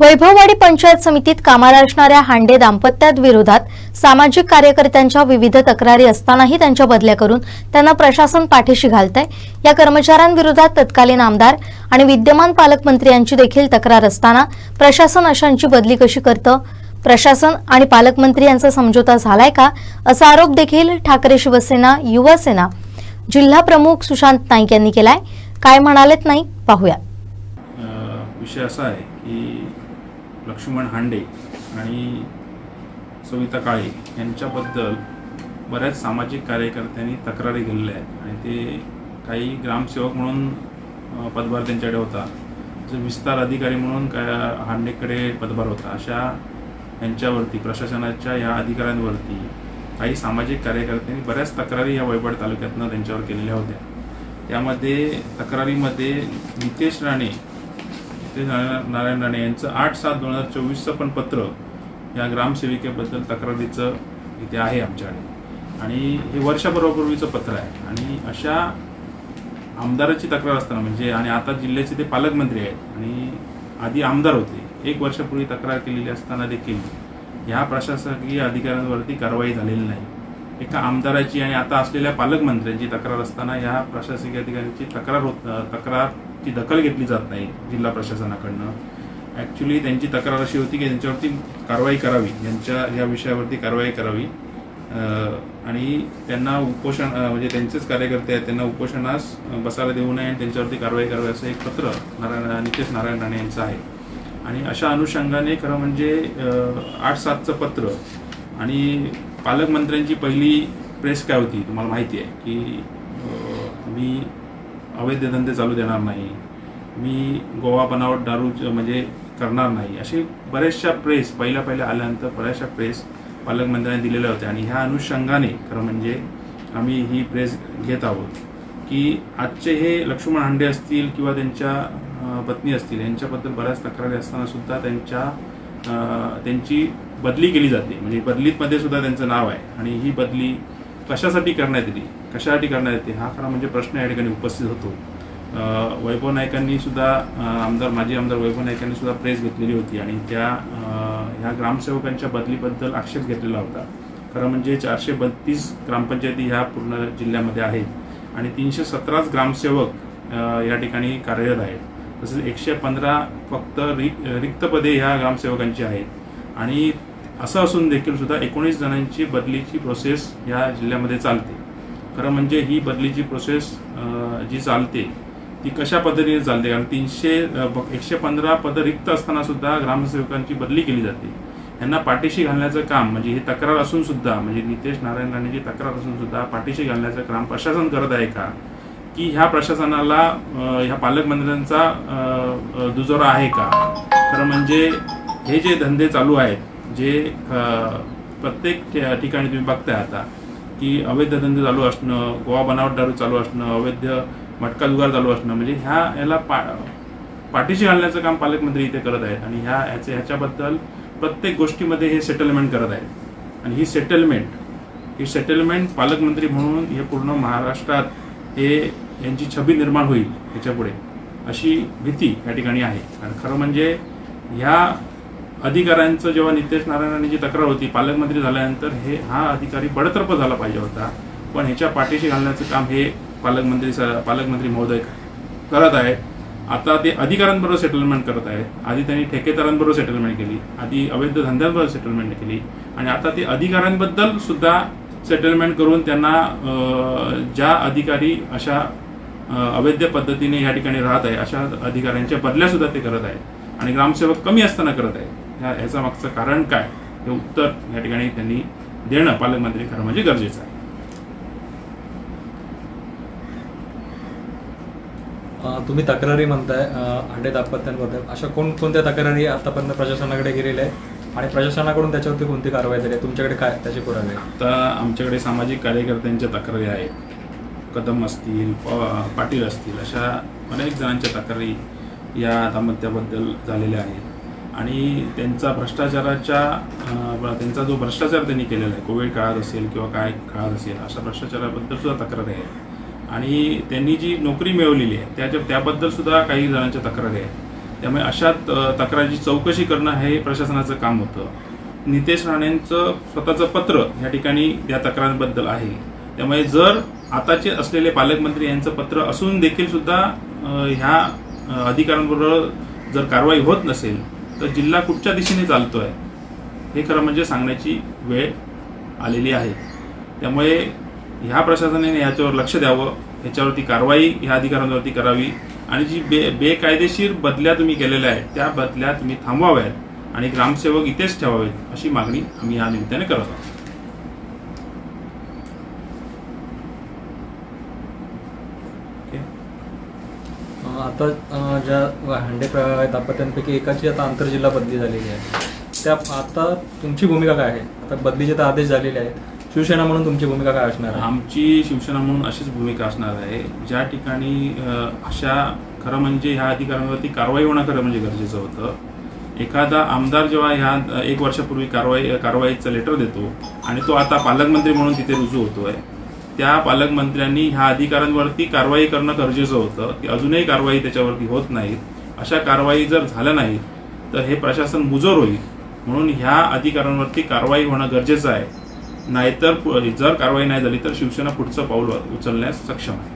वैभववाडी पंचायत समितीत कामाला असणाऱ्या हांडे दाम्पत्यात विरोधात सामाजिक कार्यकर्त्यांच्या विविध तक्रारी असतानाही त्यांच्या बदल्या करून त्यांना प्रशासन पाठीशी घालत आहे या कर्मचाऱ्यांविरोधात तत्कालीन आमदार आणि विद्यमान पालकमंत्री यांची देखील तक्रार असताना प्रशासन अशांची बदली कशी करतं? प्रशासन आणि पालकमंत्री यांचा समझोता झालाय का? असा आरोप देखील ठाकरे शिवसेना युवासेना जिल्हा प्रमुख सुशांत नाईक यांनी केलाय. काय म्हणालेत नाही? पाहूया. विषय असा आहे की लक्ष्मण हांडे आणि सविता काळे यांच्याबद्दल बऱ्याच सामाजिक कार्यकर्त्यांनी तक्रारी दिलेल्या आहेत. आणि ते काही ग्रामसेवक म्हणून पदभार त्यांच्याकडे होता. जो विस्तार अधिकारी म्हणून काय हांडेकडे पदभार होता अशा यांच्यावरती प्रशासनाच्या या अधिकाऱ्यांवरती काही सामाजिक कार्यकर्त्यांनी बऱ्याच तक्रारी या वैभड तालुक्यातनं त्यांच्यावर केलेल्या होत्या. त्यामध्ये तक्रारीमध्ये नितेश राणे नितेश नारायण नारायण राणे यांचं आठ सात दोन हजार चोवीसचं पण पत्र या ग्रामसेविकेबद्दल तक्रारीचं इथे आहे आमच्याकडे. आणि हे वर्षभरापूर्वीचं पत्र आहे. आणि अशा आमदाराची तक्रार असताना म्हणजे आणि आता जिल्ह्याचे ते पालकमंत्री आहेत. आणि आधी आमदार होते. एक वर्षापूर्वी तक्रार केलेली असताना देखील ह्या प्रशासकीय अधिकाऱ्यांवरती कारवाई झालेली नाही. एका आमदाराची आणि आता असलेल्या पालकमंत्र्यांची तक्रार असताना या प्रशासकीय अधिकाऱ्यांची तक्रार होत तक्रार ती दखल घेतली जात नाही जिल्हा प्रशासनाकडनं. ॲक्च्युली त्यांची तक्रार अशी होती की त्यांच्यावरती कारवाई करावी. यांच्या या विषयावरती कारवाई करावी. आणि त्यांना उपोषण म्हणजे त्यांचेच कार्यकर्ते आहेत त्यांना उपोषणास बसायला देऊ नये आणि त्यांच्यावरती कारवाई करावी असं एक पत्र नारायण नितेश नारायण राणे यांचं आहे. आणि अशा अनुषंगाने खरं म्हणजे आठ सातचं पत्र आणि पालकमंत्र्यांची पहिली प्रेस काय होती तुम्हाला माहिती आहे की मी अवैध धंदे चालू देणार नाही. मी गोवा बनावट दारू म्हणजे करणार नाही. असे बऱ्याचशा प्रेस पहिल्या पहिल्या आल्यानंतर बऱ्याचशा प्रेस पालकमंत्र्यांनी दिलेल्या होत्या. आणि ह्या अनुषंगाने खरं म्हणजे आम्ही ही प्रेस घेत आहोत की आजचे हे लक्ष्मण हांडे असतील किंवा त्यांच्या पत्नी असतील यांच्याबद्दल बऱ्याच तक्रारी असताना सुद्धा त्यांच्या त्यांची बदली केली जाते. म्हणजे बदलीमध्ये सुद्धा त्यांचं नाव आहे. आणि ही बदली कशासाठी करण्यात येते? कशासाठी करण्यात येते? हा खरा म्हणजे प्रश्न या ठिकाणी उपस्थित होतो. वैभव नायकांनी सुद्धा आमदार माजी आमदार वैभव नायकांनी सुद्धा प्रेस घेतलेली होती आणि त्या ह्या ग्रामसेवकांच्या बदलीबद्दल आक्षेप घेतलेला होता. खरं म्हणजे चारशे बत्तीस ग्रामपंचायती ह्या पूर्ण जिल्ह्यामध्ये आहेत आणि तीनशे सतराच ग्रामसेवक या ठिकाणी कार्यरत आहेत. तसेच एकशे पंधरा फक्त रि रिक्त पदे ह्या ग्रामसेवकांची आहेत. आणि असं असून देखील सुद्धा एकोणीस जणांची बदलीची प्रोसेस या जिल्ह्यामध्ये चालते. खरं म्हणजे ही बदलीची प्रोसेस जी चालते ती कशा पद्धतीने चालते? कारण तीनशे एकशे पंधरा पदं रिक्त असताना सुद्धा ग्रामसेवकांची बदली केली जाते. यांना पाठीशी घालण्याचं काम म्हणजे ही तक्रार असून सुद्धा म्हणजे नितेश नारायण राणेची तक्रार असून सुद्धा पाठीशी घालण्याचं काम प्रशासन करत आहे का? की ह्या प्रशासनाला ह्या पालकमंत्र्यांचा दुजोरा आहे का? खरं म्हणजे हे जे धंदे चालू आहेत जे प्रत्येक ठिकाणी तुम्ही बघताय आता की अवैध धंदे चालू असणं गोवा बनावट दारू चालू असणं अवैध मटका जुगार चालू असणं म्हणजे ह्या याला पा पाठीशी घालण्याचं काम पालकमंत्री इथे करत आहेत. आणि ह्या ह्याचे ह्याच्याबद्दल प्रत्येक गोष्टीमध्ये हे सेटलमेंट करत आहेत. आणि ही सेटलमेंट ही सेटलमेंट पालकमंत्री म्हणून हे पूर्ण महाराष्ट्रात हे यांची छबी निर्माण होईल ह्याच्यापुढे अशी भीती या ठिकाणी आहे. आणि खरं म्हणजे ह्या अधिकाऱ्यांचं जेव्हा नितेश नारायणांची तक्रार होती पालकमंत्री झाल्यानंतर हे हा अधिकारी बडतर्फ झाला पाहिजे होता. पण ह्याच्या पाठीशी घालण्याचं काम हे पालकमंत्री स- पालकमंत्री महोदय करत आहे. आता ते अधिकाऱ्यांबरोबर सेटलमेंट करत आहेत. आधी त्यांनी ठेकेदारांबरोबर सेटलमेंट केली. आधी अवैध धंद्यांबरोबर सेटलमेंट केली. आणि आता ते अधिकाऱ्यांबद्दल सुद्धा सेटलमेंट करून त्यांना ज्या अधिकारी अशा अवैध पद्धतीने या ठिकाणी राहत आहे अशा अधिकाऱ्यांच्या बदल्या सुद्धा ते करत आहेत. आणि ग्रामसेवक कमी असताना करत आहेत. ह्या ह्याचं मागचं कारण काय? हे उत्तर या ठिकाणी त्यांनी देणं पालकमंत्री खरं म्हणजे गरजेचं आहे. तुम्ही तक्रारी म्हणताय हांडे दाम्पत्यांबद्दल. अशा कोणकोणत्या तक्रारी आतापर्यंत प्रशासनाकडे गेलेल्या आहेत? आणि प्रशासनाकडून त्याच्यावरती कोणती कारवाई झाली आहे? तुमच्याकडे काय त्याचे पुरावे? आता आमच्याकडे सामाजिक कार्यकर्त्यांच्या तक्रारी आहेत. कदम असतील पाटील असतील अशा अनेक जणांच्या तक्रारी या दाम्पत्याबद्दल झालेल्या आहेत. आणि त्यांचा भ्रष्टाचाराच्या त्यांचा जो भ्रष्टाचार त्यांनी केलेला आहे कोविड काळात असेल किंवा काय काळात असेल अशा भ्रष्टाचाराबद्दल सुद्धा तक्रारी आहे आणि त्यांनी जी नोकरी मिळवलेली आहे त्याच्या त्याबद्दल सुद्धा काही जणांच्या तक्रारी आहेत. त्यामुळे अशा तक्रारीची चौकशी करणं हे प्रशासनाचं काम होतं. नितेश राणेंचं स्वतःचं पत्र या ठिकाणी या तक्रारीबद्दल आहे. त्यामुळे जर आताचे असलेले पालकमंत्री यांचं पत्र असून देखील सुद्धा ह्या अधिकाऱ्यांबरोबर जर कारवाई होत नसेल तर जिल्हा कुठच्या दिशेने चालतो आहे हे खरं म्हणजे सांगण्याची वेळ आलेली आहे. त्यामुळे ह्या प्रशासनाने याच्यावर लक्ष द्यावं ह्याच्यावरती कारवाई ह्या अधिकाऱ्यांवरती करावी आणि जी बे बेकायदेशीर बदल्या तुम्ही केलेल्या आहेत त्या बदल्या तुम्ही थांबवाव्यात आणि ग्रामसेवक इथेच ठेवावेत अशी मागणी आम्ही या निमित्ताने करत आहोत. आता ज्या हांडे आहेत दाम्पत्यांपैकी एकाची आता आंतरजिल्हा बदली झालेली आहे. त्या आता तुमची भूमिका काय आहे? आता बदलीचे तर आदेश झालेले आहेत. शिवसेना म्हणून तुमची भूमिका काय असणार आहे? आमची शिवसेना म्हणून अशीच भूमिका असणार आहे. ज्या ठिकाणी अशा खरं म्हणजे ह्या अधिकाऱ्यांवरती कारवाई होणं खरं म्हणजे गरजेचं होतं. एखादा आमदार जेव्हा ह्या एक वर्षापूर्वी कारवाई कारवाईचं लेटर देतो आणि तो आता पालकमंत्री म्हणून तिथे रुजू होतोय. त्या पालकमंत्र्यांनी ह्या अधिकाऱ्यांवरती कारवाई करणं गरजेचं होतं की अजूनही कारवाई त्याच्यावरती होत नाहीत. अशा कारवाई जर झाल्या नाहीत तर हे प्रशासन मुजोर होईल. म्हणून ह्या अधिकाऱ्यांवरती कारवाई होणं गरजेचं आहे. नाहीतर जर कारवाई नाही झाली तर शिवसेना पुढचं पाऊल उचलण्यास सक्षम आहे.